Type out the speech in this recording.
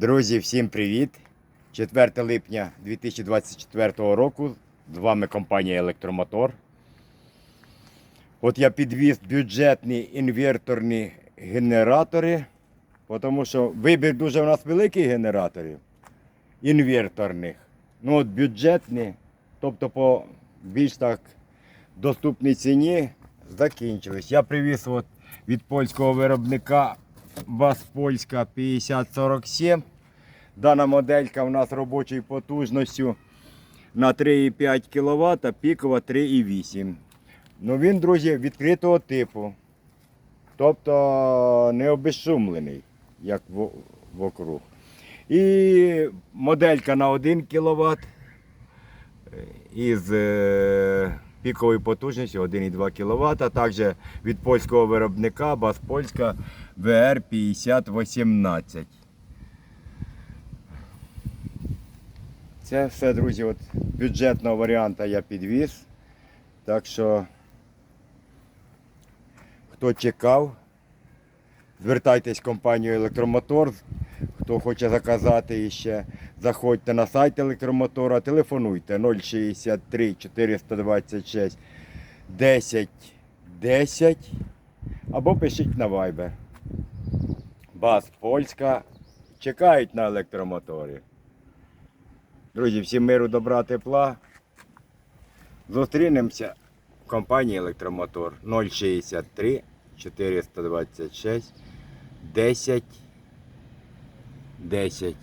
Друзі, всім привіт! 4 липня 2024 року. З вами компанія Електромотор. От я підвіз бюджетні інверторні генератори, тому що вибір дуже у нас великий генераторів інверторних. Ну от бюджетні, тобто по більш так доступній ціні закінчились. Я привіз от від польського виробника ВАЗ Польська 5047. Дана моделька у нас робочою потужністю на 3,5 кВт, пікова 3,8. Ну він, друзі, відкритого типу. Тобто не обезшумлений, як вокруг. І моделька на 1 кВт із піковою потужністю 1,2 кВт, а також від польського виробника БАС Польська VR 5018. Це все, друзі, от бюджетного варіанта я підвіз. Так що, хто чекав, звертайтесь в компанію Електромотор. Хто хоче заказати іще, заходьте на сайт електромотора, телефонуйте 063 426 10 10 або пишіть на Viber. Бас Польська. Чекають на електромоторі. Друзі, всім миру, добра, тепла. Зустрінемося в компанії Електромотор 063 426 10 10